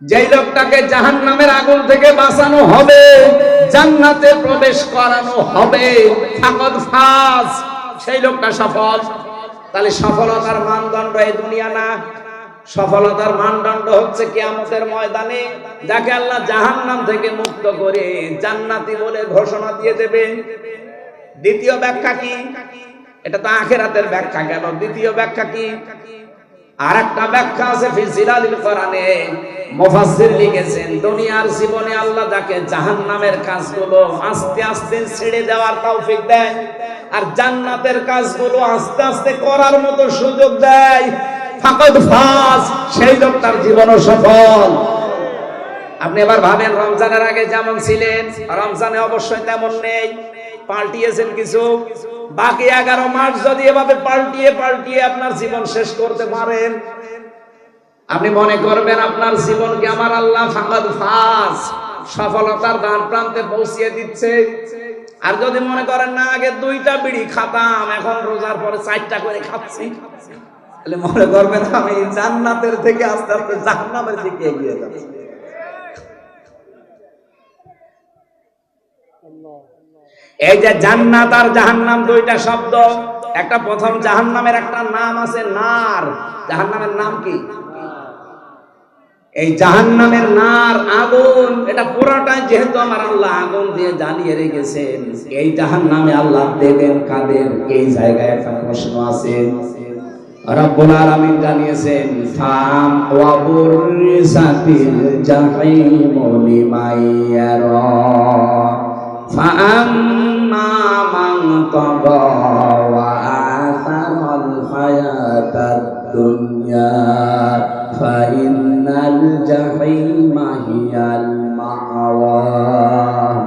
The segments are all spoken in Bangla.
যেই লোকটাকে জাহান নামের আগুন থেকে বাঁচানো হবে, জান্নাতে প্রবেশ করানো হবে। সেই লোকটা সফল। তাহলে সফলতার মানদণ্ড এই দুনিয়া না। সফলতার মানদণ্ড হচ্ছে কিয়ামতের ময়দানে, যাকে আল্লাহ জাহান্নাম থেকে মুক্ত করে জান্নাতি বলে ঘোষণা দিয়ে দেবে। দ্বিতীয় ব্যাখ্যা কি? এটা তো আখেরাতের ব্যাখ্যা গেল দ্বিতীয় ব্যাখ্যা কি? আর ব্যাখ্যা আছে ফিজিলালিল কোরআনে মুফাসসির লিখেছেন, দুনিয়ার জীবনে আল্লাহ যাকে জাহান্নামের কাজগুলো আস্তে আস্তে ছেড়ে দেওয়ার তৌফিক দেয় আর জান্নাতের কাজগুলো আস্তে আস্তে করার মতো সুযোগ দেয়, ফাকদ সেই লোকটার জীবনও সফল। আপনি এবার ভাবেন, রমজানের আগে যেমন ছিলেন, রমজানে অবশ্যই তেমন নেই। পাল্টিয়েছেন কিছু? বাকি এগারো মাস যদি এভাবে পাল্টিয়ে পাল্টিয়ে আপনার জীবন শেষ করতে পারেন, আপনি মনে করবেন আপনার জীবনকে আমার আল্লাহ ফাঁকাদ ফাঁস সফলতার দ্বার প্রান্তে পৌঁছিয়ে দিচ্ছে। আর যদি মনে করেন, না, আগে দুইটা বিড়ি খাতাম, এখন রোজার পরে চারটা করে খাচ্ছি। তাহলে মনে করবেন, আমি জান্নাতের থেকে আস্তে আস্তে জাহান্নামের দিকে এগিয়ে যাচ্ছি। এই যে জান্নাত আর জাহান্নাম দুইটা শব্দ, একটা প্রথম জাহান্নামের একটা নাম আছে নার। জাহান্নামের নাম কি? এই জাহান্নামের নার আগুন, এটা পুরাটাই যেহেতু আমার আল্লাহ আগুন দিয়ে জ্বালিয়ে রেখেছেন, এই জাহান্নামে আল্লাহ দেবেন কাদের এই জায়গায় একটা প্রশ্ন আছে। জানিয়েছেন طغى وآثر الحياة الدنيا فإن الجحيم هي المأوى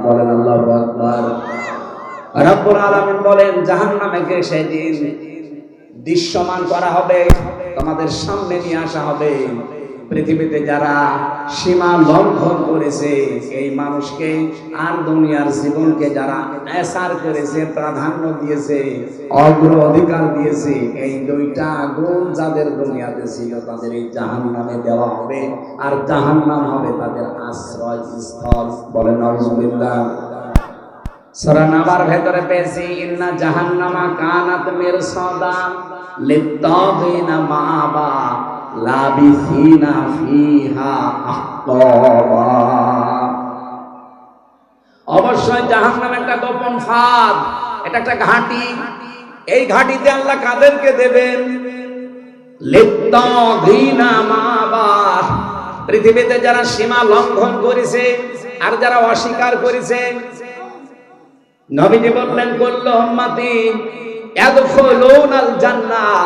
বলেন আল্লাহু আকবার রব্বুল আলামিন বলেন জাহান্নামকে সেদিন দৃশ্যমান করা হবে তোমাদের সামনে নিয়ে আসা হবে পৃথিবীতে যারা সীমা লঙ্ঘন করেছে। এই মানুষকে আর দুনিয়ার জীবনকে যারা এসার করেছে, প্রাধান্য দিয়েছে, অগ্র অধিকার দিয়েছে, এই দুইটা গুণ যাদের দুনিয়াতে ছিল তাদের এই জাহান নামে দেওয়া হবে। আর জাহান নাম হবে তাদের আশ্রয় স্থল বলেন নজরুল্লাহ সরানাবার ভেতরে পেয়েছি, ইন্না জাহান্নামা কানাত মিরসাদা লিত্তাগিনা মাআবা। একটা গোপন এটা একটা ঘাঁটি। এই ঘাঁটিতে আল্লাহ কাদেরকে দেবেন? পৃথিবীতে যারা সীমা লঙ্ঘন করেছে আর যারা অস্বীকার করেছে, নবীজি বললেন করল উম্মতি ইয়াদখুলুনাল জান্নাহ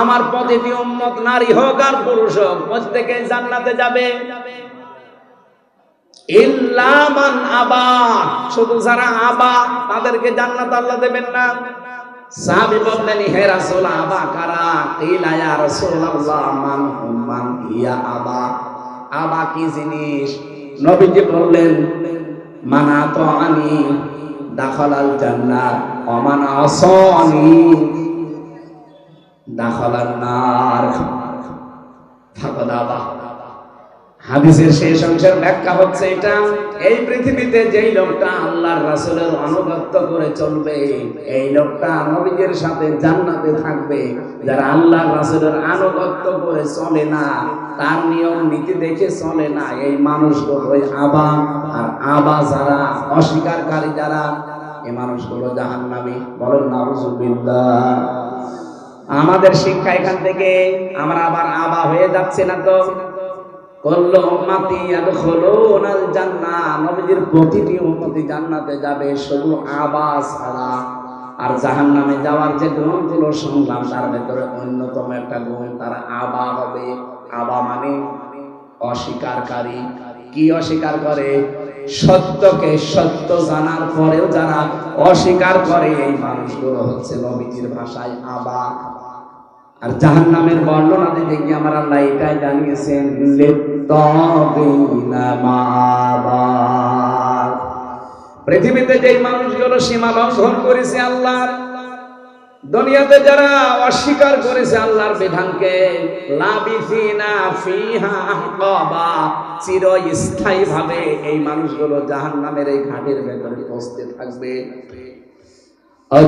আমার প্রতিটি উম্মত নারী হোক আর পুরুষ হোক প্রত্যেকে জান্নাতে যাবে। শুধু যারা আবা, তাদেরকে জান্নাত আল্লাহ দেবেন না। জিনিস? মানা তো আনি, দাখালাল জান্নাত, অমান আসনি নার। হাদিসের শেষ অংশের ব্যাখ্যা হচ্ছে এটা। এই পৃথিবীতে যেই লোকটা আল্লাহর অনুগত্য করে চলবে, এই লোকটা নবীদের সাথে জান্নাতে থাকবে। যারা আল্লাহর আনুগত্য করে চলে না, তার নিয়ম নীতি দেখে চলে না, এই মানুষগুলো ওই আবা। আর আবা যারা, অস্বীকারী যারা এই মানুষগুলো জাহান্নামী। বলেন, নাউজুবিল্লাহ। আমাদের শিক্ষা এখান থেকে আমরা আবার আবা হয়ে যাচ্ছে না তো? করল নবীজির প্রতিটি উম্মতি জান্নাতে যাবে শুধু আবা ছাড়া। আর জাহান্নামে যাওয়ার যে শুনলাম তার ভেতরে অন্যতম একটা গুণ, তারা আবা হবে। আবা মানে অস্বীকারকারী কি অস্বীকার করে? সত্যকে সত্য জানার পরেও যারা অস্বীকার করে, এই মানুষগুলো হচ্ছে নবীজির ভাষায় আবা। আর জাহান নামের বর্ণনা দিতে গিয়ে আমার আল্লাহ এটাই জানিয়েছেন? পৃথিবীতে যেই মানুষগুলো সীমা লঙ্ঘন করেছে আল্লাহর দুনিয়াতে যারা অস্বীকার করেছে আল্লাহর বিধানকে লাবিফিনা ফিহা আহকাবা চিরস্থায়ী ভাবে এই মানুষগুলো জাহান্নামের এই ঘাটের ভেতরে পৌঁছতে থাকবে।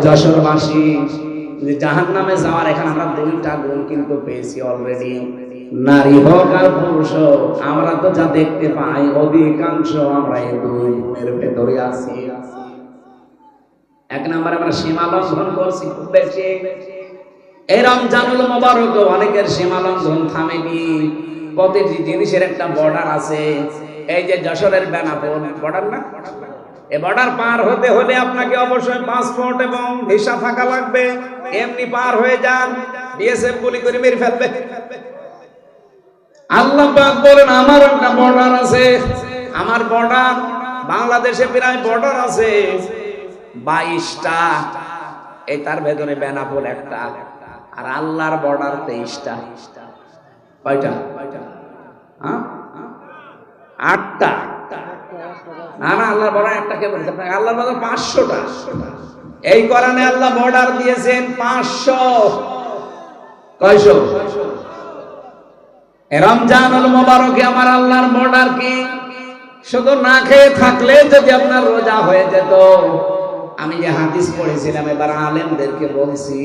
যশোরবাসী যে জাহান্নামে যাওয়ার এখানে আমরা দুইটা গুণ কিন্তু পেয়েছি অলরেডি নারী হোক আর পুরুষ আমরা তো যা দেখতে পাই, অধিকাংশ আমরা এই দুই গুণের ভেতরে আছি। এক নম্বরে আমরা সীমা লঙ্ঘন করছি, খুব বেশি। এই রমজানুল মোবারক অনেকের সীমা লঙ্ঘন থামেনি। প্রতিটি জিনিসের একটা বর্ডার আছে। এই যে যশোরের বেনাপোল বর্ডার না? এ বর্ডার পার হতে হলে আপনাকে অবশ্যই পাসপোর্ট এবং ভিসা থাকা লাগবে। এমনি পার হয়ে যান। বিএসএফ গুলি করে মেরে ফেলবে। আল্লাহ পাক বলেন, আমার একটা বর্ডার আছে। আমার বর্ডার বাংলাদেশে প্রায় বর্ডার আছে। বাইশটা এই তার ভেতরে বেনাপোল একটা, আর আল্লাহর বর্ডার তেইশটা। কয়টা? হ্যাঁ? আটটা। না না, আল্লাহর বর্ডার আল্লাহর বর্ডার পাঁচশোটা। এই কোরআনে আল্লাহ বর্ডার দিয়েছেন পাঁচশো। কয়শো? মোবারকে আমার আল্লাহর বর্ডার কি? শুধু না খেয়ে থাকলে যদি আপনার রোজা হয়ে যেত। আমি যে হাদিস পড়েছিলাম, এবার আলেমদেরকে বলছি,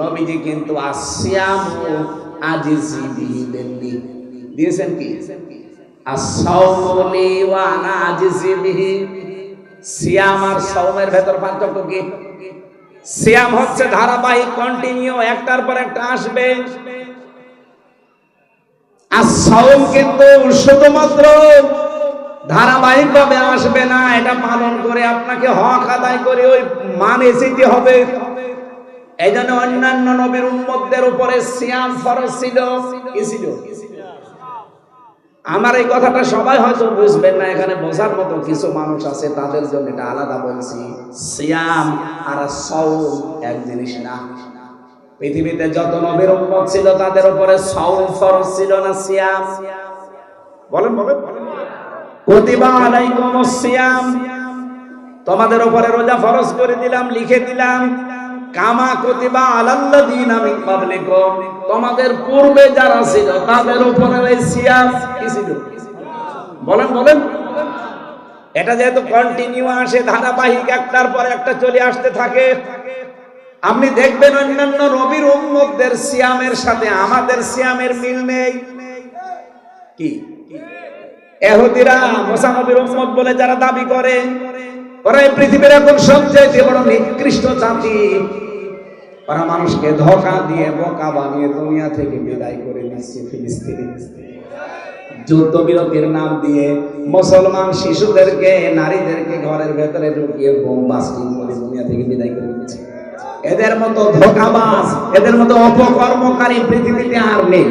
নবীজি কিন্তু দিয়েছেন কি? আর ভেতর হচ্ছে ধারাবাহিক কন্টিনিউ একটার পর একটা আর কিন্তু শুধুমাত্র ধারাবাহিক ভাবে আসবে না, এটা পালন করে আপনাকে হক আদায় করে ওই মানে যেতে হবে। এই জন্য অন্যান্য নবীর উম্মতদের উপরে সিয়াম ফরজ ছিল ছিল? আমার এই কথাটা সবাই হয়তো বুঝবেন না, এখানে বোঝার মতো কিছু মানুষ আছে, তাদের জন্য এটা আলাদা বলছি। সিয়াম আর সাউম এক জিনিস না। পৃথিবীতে যত নবীর উম্মত ছিল, তাদের উপরে সাউম ফরজ ছিল না, সিয়াম। বলেন বলেন। তোমাদের উপরে রোজা ফরজ করে দিলাম, লিখে দিলাম। কামা কুতিবা আলাল্লাযিনা মিন ক্বাবলিকুম। তোমাদের পূর্বে যারা ছিল, তাদের উপরে বলেন বলেন। এটা যেহেতু কন্টিনিউ আসে, ধারাবাহিক একটার পর একটা চলে আসতে থাকে। আপনি দেখবেন অন্যান্য রবির উম্মতদের সিয়ামের সাথে আমাদের সিয়ামের মিল নেই। কি? এহুদিরা মুসা নবীর উম্মত বলে যারা দাবি করে, ওরা এই পৃথিবীর এখন সবচেয়ে বড় নিকৃষ্ট জাতি। ওরা মানুষকে ধোকা দিয়ে বোকা বানিয়ে দুনিয়া থেকে বিদায় করে দিচ্ছে ফিলিস্তিনি। যুদ্ধ বিরতির নাম দিয়ে মুসলমান শিশুদেরকে, নারীদেরকে ঘরের ভেতরে ঢুকিয়ে বোম বাস্টিং করে দুনিয়া থেকে বিদায় করে দিচ্ছে। এদের মতো ধোকাবাজ, এদের মতো অপকর্মকারী পৃথিবীতে আর নেই।